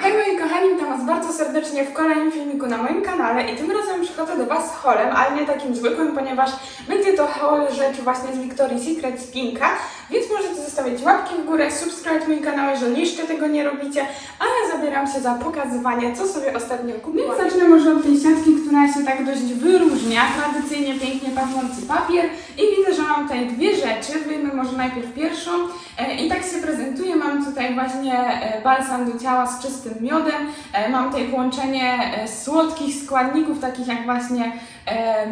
Hej moi kochani, witam Was bardzo serdecznie w kolejnym filmiku na moim kanale i tym razem przychodzę do Was z haulem, ale nie takim zwykłym, ponieważ będzie to haul rzeczy właśnie z Victoria's Secret z Pinka, więc zostawić łapki w górę, subskrybować mój kanał, jeżeli jeszcze tego nie robicie, a ja zabieram się za pokazywanie, co sobie ostatnio kupiłam. Zacznę może od tej siatki, która się tak dość wyróżnia, tradycyjnie pięknie pachnący papier i widzę, że mam tutaj dwie rzeczy, wyjmę może najpierw pierwszą. E, i tak się prezentuje, mam tutaj właśnie e, balsam do ciała z czystym miodem, e, mam tutaj połączenie słodkich składników, takich jak właśnie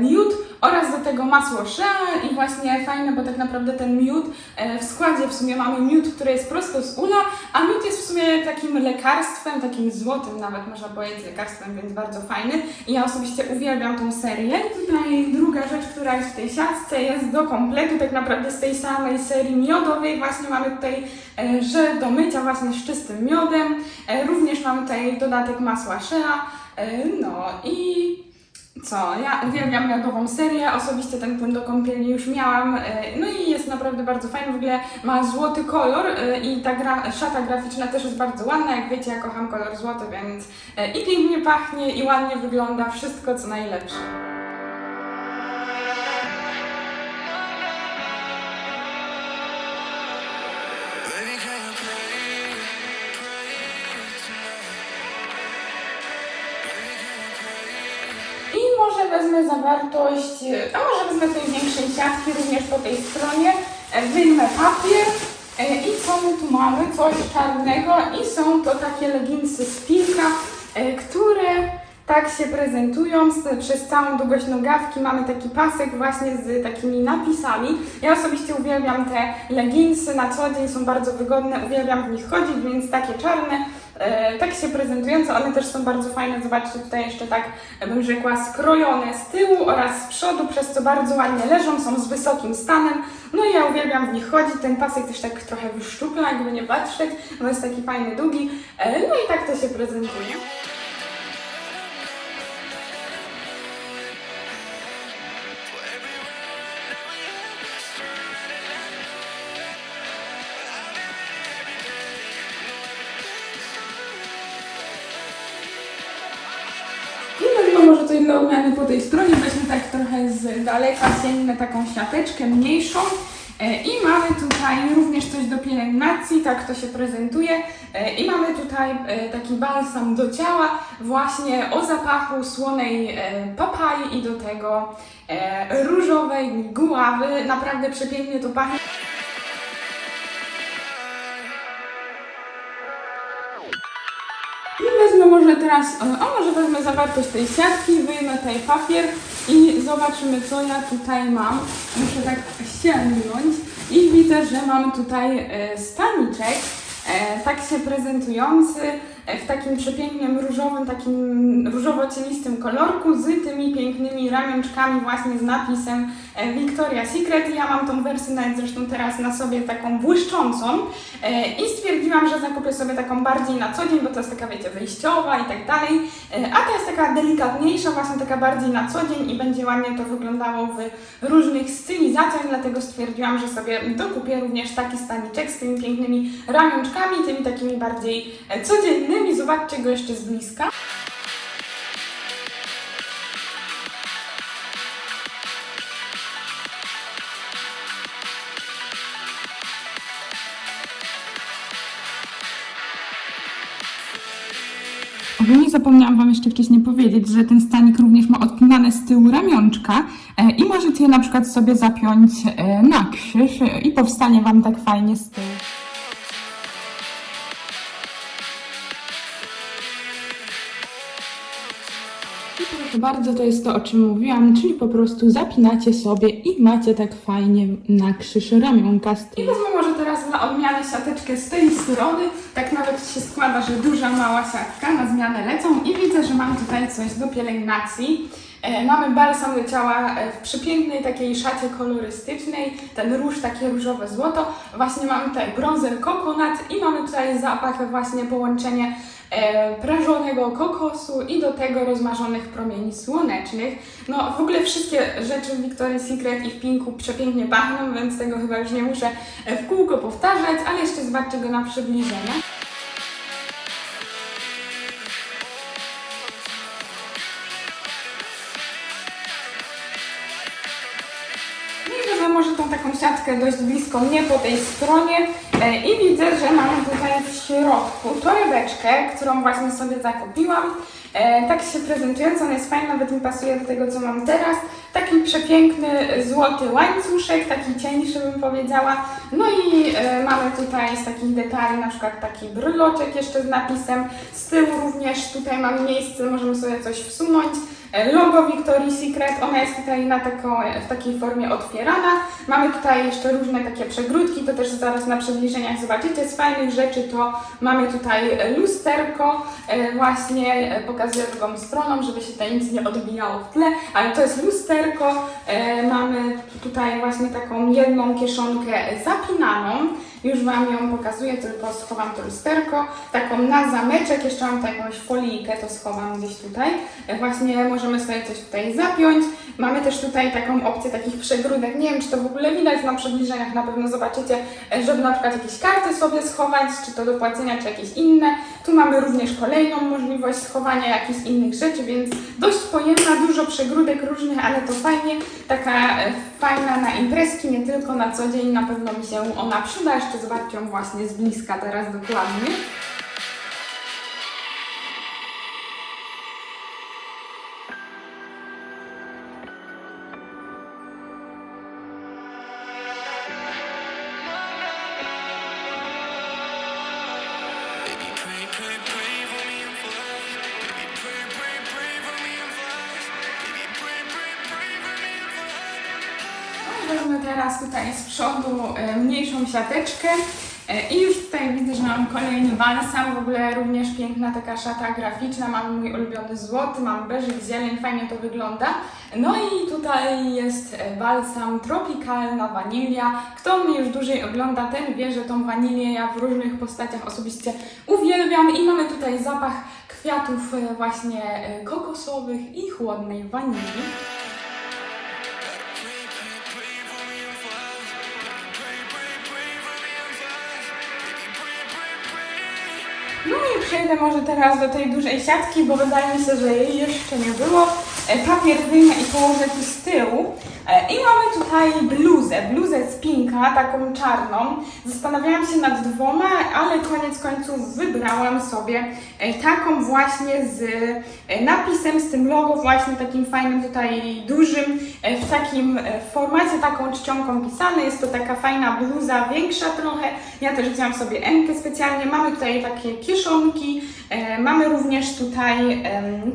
miód oraz do tego masło shea i właśnie fajne, bo tak naprawdę ten miód e, w składzie w sumie mamy miód, który jest prosto z ula, a miód jest w sumie takim lekarstwem, takim złotym nawet można powiedzieć lekarstwem, więc bardzo fajny. I ja osobiście uwielbiam tą serię. Tutaj druga rzecz, która jest w tej siatce jest do kompletu tak naprawdę z tej samej serii miodowej, właśnie mamy tutaj e, żel do mycia właśnie z czystym miodem, e, również mamy tutaj dodatek masła shea, e, no i co? Ja uwielbiam miodową serię, osobiście ten płyn do kąpieli już miałam, e, no i jest naprawdę bardzo fajny, w ogóle ma złoty kolor e, i ta gra, szata graficzna też jest bardzo ładna, jak wiecie ja kocham kolor złoty, więc e, i pięknie pachnie i ładnie wygląda, wszystko co najlepsze. Zawartość, a może wezmę tej większej siatki również po tej stronie, e, wyjmę papier e, i co my tu mamy? Coś czarnego i są to takie leginsy z Pinka, e, które tak się prezentują przez całą długość nogawki. Mamy taki pasek właśnie z takimi napisami. Ja osobiście uwielbiam te leginsy, na co dzień są bardzo wygodne, uwielbiam w nich chodzić, więc takie czarne E, tak się prezentujące, one też są bardzo fajne. Zobaczcie, tutaj jeszcze tak e, bym rzekła skrojone z tyłu oraz z przodu, przez co bardzo ładnie leżą, są z wysokim stanem. No i ja uwielbiam w nich chodzić. Ten pasek też tak trochę wyszczupla, jakby nie patrzeć, bo jest taki fajny, długi. E, No i tak to się prezentuje. Dla odmiany po tej stronie, weźmy tak trochę z daleka, sięgnę taką siateczkę mniejszą. E, I mamy tutaj również coś do pielęgnacji, tak to się prezentuje. E, I mamy tutaj e, taki balsam do ciała, właśnie o zapachu słonej papai i do tego różowej guławy. Naprawdę przepięknie to pachnie. Teraz, e, a może wezmę zawartość tej siatki, wyjmę tutaj papier i zobaczymy co ja tutaj mam. Muszę tak sięgnąć i widzę, że mam tutaj e, staniczek, e, tak się prezentujący e, w takim przepięknym różowym, takim różowo-cielistym kolorku z tymi pięknymi ramionczkami właśnie z napisem e, Victoria's Secret. Ja mam tą wersję nawet zresztą teraz na sobie taką błyszczącą e, i stwierdziłam, że zakupię sobie taką bardziej na co dzień, bo to jest taka wiecie wyjściowa i tak dalej, E, a ta jest taka delikatniejsza, właśnie taka bardziej na co dzień i będzie ładnie to wyglądało w różnych stylizacjach, dlatego stwierdziłam, że sobie dokupię również taki staniczek z tymi pięknymi ramionczkami, tymi takimi bardziej e, codziennymi. Zobaczcie go jeszcze z bliska. Ogólnie zapomniałam Wam jeszcze wcześniej powiedzieć, że ten stanik również ma odpinane z tyłu ramionczka e, i możecie je na przykład sobie zapiąć e, na krzyż e, i powstanie Wam tak fajnie z tyłu. Bardzo, to jest to, o czym mówiłam, czyli po prostu zapinacie sobie i macie tak fajnie na krzyż ramionka z tyłu. I wezmę może teraz na odmianę siateczkę z tej strony. Tak nawet się składa, że duża, mała siatka na zmianę lecą i widzę, że mam tutaj coś do pielęgnacji. E, mamy balsam do ciała e, w przepięknej takiej szacie kolorystycznej, ten róż takie różowe złoto. Właśnie mamy tutaj bronzer coconut i mamy tutaj zapach właśnie połączenie e, prażonego kokosu i do tego rozmarzonych promieni słonecznych. No w ogóle wszystkie rzeczy w Victoria's Secret i w Pinku przepięknie pachną, więc tego chyba już nie muszę w kółko powtarzać, ale jeszcze zobaczcie go na przybliżenie. Siatkę dość blisko mnie po tej stronie e, i widzę, że mamy tutaj w środku torebeczkę, którą właśnie sobie zakupiłam. E, tak się prezentując, ona jest fajna, nawet mi pasuje do tego, co mam teraz. Taki przepiękny złoty łańcuszek, taki cieńszy bym powiedziała. No i e, mamy tutaj z takich detali na przykład taki bryloczek jeszcze z napisem. Z tyłu również tutaj mamy miejsce, możemy sobie coś wsunąć. E, Logo Victoria's Secret, ona jest tutaj na taką, w takiej formie otwierana. Mamy tutaj jeszcze różne takie przegródki, to też zaraz na przybliżeniach zobaczycie. Z fajnych rzeczy to mamy tutaj lusterko, e, właśnie e, pokazuję drugą stroną, żeby się tutaj nic nie odbijało w tle, ale to jest lusterko. E, Mamy tutaj właśnie taką jedną kieszonkę zapinaną. Już Wam ją pokazuję, tylko schowam to lusterko. Taką na zameczek, jeszcze mam tutaj jakąś folijkę, to schowam gdzieś tutaj. E, Właśnie możemy sobie coś tutaj zapiąć. Mamy też tutaj taką opcję takich przegródek. Nie wiem, czy to w ogóle widać na przybliżeniach, na pewno zobaczycie, e, żeby na przykład jakieś karty sobie schować, czy to do płacenia, czy jakieś inne. Tu mamy również kolejną możliwość schowania jakichś innych rzeczy, więc dość pojemna, dużo przegródek różnych, ale to fajnie. Taka e, fajna na imprezki, nie tylko na co dzień. Na pewno mi się ona przyda. Jeszcze zobaczcie ją właśnie z bliska teraz dokładnie. Teraz tutaj z przodu e, mniejszą siateczkę e, i już tutaj widzę, że mam kolejny balsam, w ogóle również piękna taka szata graficzna, mam mój ulubiony złoty, mam beżyk, zieleń, fajnie to wygląda. No i tutaj jest e, balsam tropikalna wanilia. Kto mnie już dłużej ogląda, ten wie, że tą wanilię ja w różnych postaciach osobiście uwielbiam i mamy tutaj zapach kwiatów właśnie kokosowych i chłodnej wanilii. Przejdę może teraz do tej dużej siatki, bo wydaje mi się, że jej jeszcze nie było. E, Papier wyjmę i położę tu z tyłu. E, I mamy tutaj bluzę, bluzę z pinka, taką czarną. Zastanawiałam się nad dwoma, ale koniec końców wybrałam sobie e, taką właśnie z e, napisem, z tym logo właśnie takim fajnym tutaj dużym, w takim formacie taką czcionką pisane. Jest to taka fajna bluza, większa trochę. Ja też wzięłam sobie M specjalnie. Mamy tutaj takie kieszonki, mamy również tutaj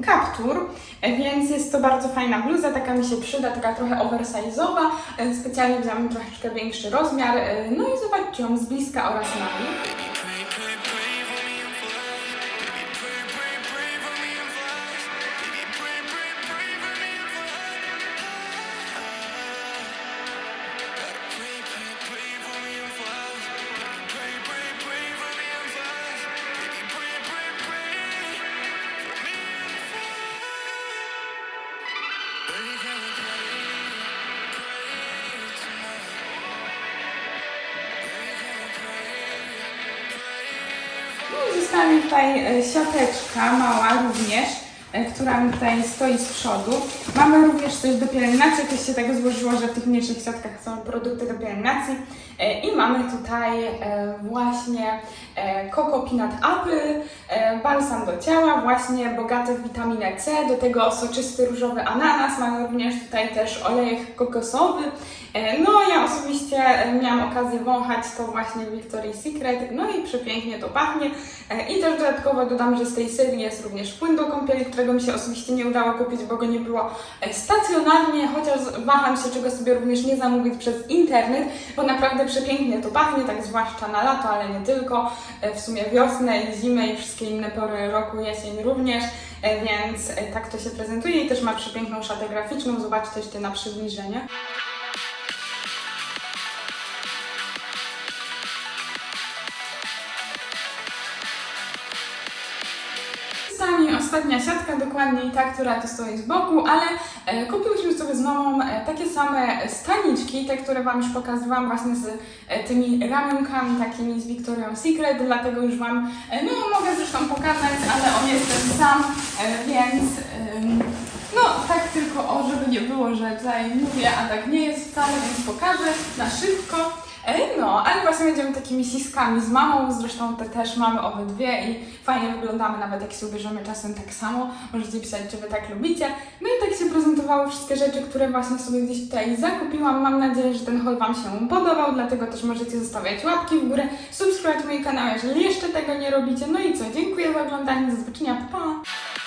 kaptur, więc jest to bardzo fajna bluza, taka mi się przyda, taka trochę oversize'owa. E, specjalnie wzięłam troszeczkę większy rozmiar. E, no i zobaczcie ją z bliska oraz na dół. Mi tutaj e, siateczka mała również, która mi tutaj stoi z przodu. Mamy również coś do pielęgnacji, jakoś się tak złożyło, że w tych mniejszych siatkach są produkty do pielęgnacji. E, I mamy tutaj e, właśnie e, Coco Peanut Apple, e, balsam do ciała, właśnie bogaty w witaminę C, do tego soczysty różowy ananas, mamy również tutaj też olejek kokosowy. E, No ja osobiście e, miałam okazję wąchać to właśnie Victoria's Secret, no i przepięknie to pachnie. E, I też dodatkowo dodam, że z tej serii jest również płyn do kąpieli, którego mi się osobiście nie udało kupić, bo go nie było e, stacjonarnie, chociaż waham się, czego sobie również nie zamówić przez internet, bo naprawdę przepięknie to pachnie, tak zwłaszcza na lato, ale nie tylko, e, w sumie wiosnę i zimę i wszystkie inne pory roku, jesień również, e, więc tak to się prezentuje i też ma przepiękną szatę graficzną, zobaczcie jeszcze na przybliżenie. Ostatnia siatka, dokładnie ta, która tu stoi z boku, ale e, kupiłyśmy sobie z mamą e, takie same staniczki, te, które Wam już pokazywałam właśnie z e, tymi ramionkami takimi z Victoria's Secret, dlatego już Wam, no mogę zresztą pokazać, ale on jest ten sam, więc no tak tylko o, żeby pewnie było, że tutaj mówię, a tak nie jest wcale, więc pokażę na szybko. No, ale właśnie będziemy takimi siskami z mamą, zresztą te też mamy obydwie i fajnie wyglądamy, nawet jak się ubierzemy czasem tak samo. Możecie pisać, czy Wy tak lubicie. No i tak się prezentowały wszystkie rzeczy, które właśnie sobie gdzieś tutaj zakupiłam. Mam nadzieję, że ten haul Wam się podobał, dlatego też możecie zostawiać łapki w górę, subskrybować mój kanał, jeżeli jeszcze tego nie robicie. No i co, dziękuję za oglądanie, do zobaczenia, pa! pa!